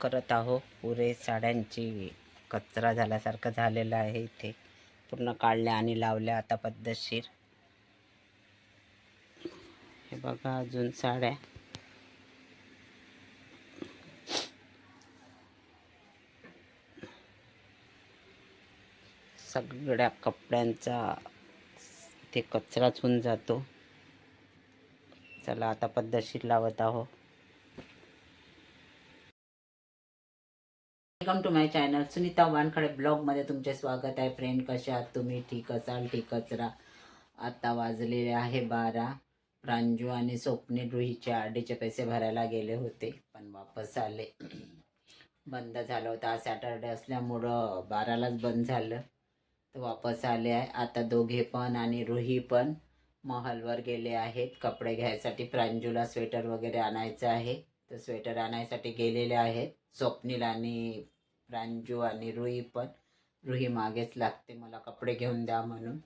करत आहो. पुरे साड्यांची कचरा झाल्यासारखं झालेलं आहे इथे. पूर्ण काढल्या आणि लावल्या आता पद्धतशीर. हे बघा अजून साड्या. सगळ्या कपड्यांचा ते कचराच होऊन जातो. चला आता पद्धतशीर लावत आहो. Welcome to my channel. Sunita Wankhede ब्लॉगमध्ये तुमचे स्वागत आहे. फ्रेंड कसे आहात तुम्ही? ठीक असाल? ठीकच राहा. आत्ता वाजलेले आहे बारा. प्रांजू आणि स्वप्नील रुहीचे आडीचे पैसे भरायला गेले होते पण वापस आले. बंद झालं होतं. आज सॅटरडे असल्यामुळं बारालाच बंद झालं. तर वापस आले आहे. आता दोघे पण आणि रुही पण महलवर गेले आहेत. कपडे घ्यायसाठी प्रांजूला स्वेटर वगैरे आणायचं आहे. तर स्वेटर आणायसाठी गेलेले आहेत. स्वप्नील आणि प्रांजू आणि रुही पण. रुही मागेच लागते मला कपडे घेऊन द्या म्हणून.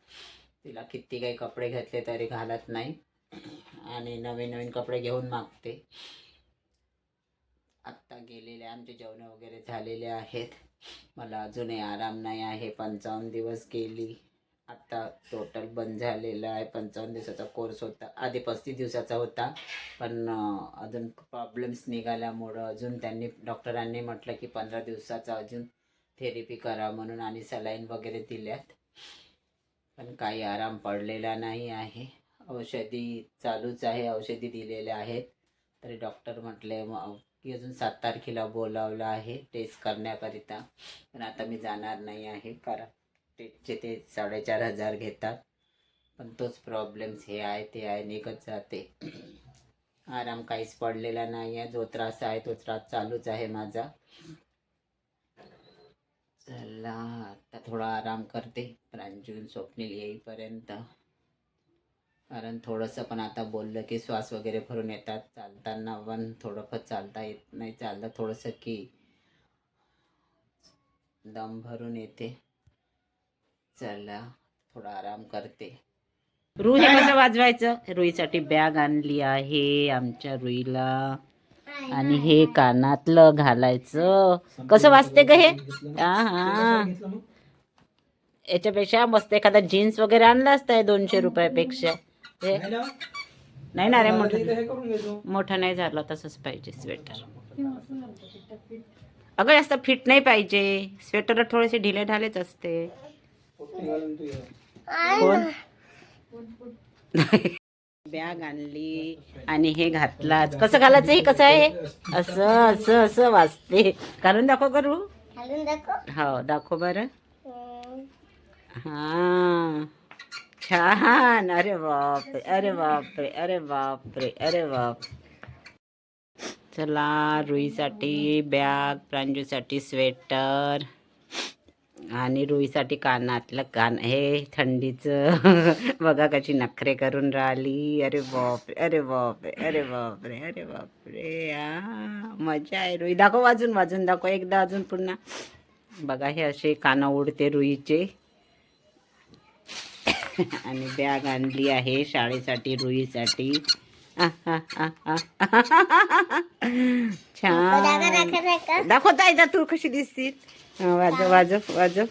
तिला किती काही कपडे घेतले तरी घालत नाही. आणि नवीन नवीन कपडे घेऊन मागते. आत्ता गेलेले आमचे जेवणं वगैरे झालेले आहेत. मला अजूनही आराम नाही आहे. पंचावन्न दिवस गेली. आता टोटल बंद झालेला आहे. पंचावन्न दिवसाचा कोर्स होता. आधी पस्तीस दिवसाचा होता. पण अजून प्रॉब्लेम्स निघाल्यामुळं अजून त्यांनी डॉक्टरांनी म्हटलं की पंधरा दिवसाचा अजून थेरपी करा म्हणून आणि सलाईन वगैरे दिल्यात. पण काही आराम पडलेला नाही आहे. औषधी चालूच आहे. औषधी दिलेल्या आहेत. तरी डॉक्टर म्हटले की अजून सात तारखेला बोलावलं आहे. टेस्ट करण्याकरिता. पण आता मी जाणार नाही आहे कारण टेस्टचे ते साडेचार हजार घेतात. पण तोच प्रॉब्लेम्स हे आहे ते आहे निघत जाते. आराम काहीच पडलेला नाही आहे. जो त्रास आहे तो त्रास चालूच आहे माझा. चला आता थोडा आराम करते. प्रांजून स्वप्नील येईपर्यंत. कारण थोडंसं पण आता बोललं की श्वास वगैरे भरून येतात. चालताना पण थोडंफार चालता येत नाही. चाललं थोडंसं की दम भरून येते. चला थोडा आराम करते. रुई कसं वाजवायचं? रुईसाठी बॅग आणली आहे आमच्या रुईला. आणि हे कानातलं घालायचं. कसं वाजते ग हे? हा हा. याच्यापेक्षा मस्त एखादा जीन्स वगैरे आणला असता दोनशे रुपयापेक्षा. हे नाही ना रे मोठं मोठं नाही झालं तसंच पाहिजे स्वेटर. अगं जास्त फिट नाही पाहिजे. स्वेटर थोडेसे ढिले ढालेच असते. बॅग आणली आणि हे घातलाच कसं घालायचं हे? कसं आहे? असं असं असं वाजते. घालून दाखव करू हो दाखव बरं. हा. छान. अरे बापरे अरे बापरे अरे बापरे अरे बाप. चला रुईसाठी बॅग प्रांजूसाठी स्वेटर. आणि रुईसाठी कानातलं कान हे थंडीचं. बघा कशी नखरे करून राहिली. अरे बापरे अरे बापरे अरे बापरे अरे बापरे. आ मजा आहे रुई. दाखव वाजून वाजून दाखव. एकदा अजून पुन्हा. बघा हे असे कानं उडते रुईचे. आणि बॅग आणली आहे शाळेसाठी रुईसाठी. छान. दाखवता येतात तू कशी दिसतील हा, वाजव वाजव वाजव.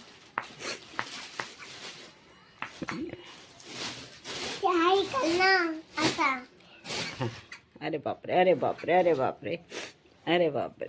अरे बापरे अरे बापरे अरे बापरे अरे बापरे.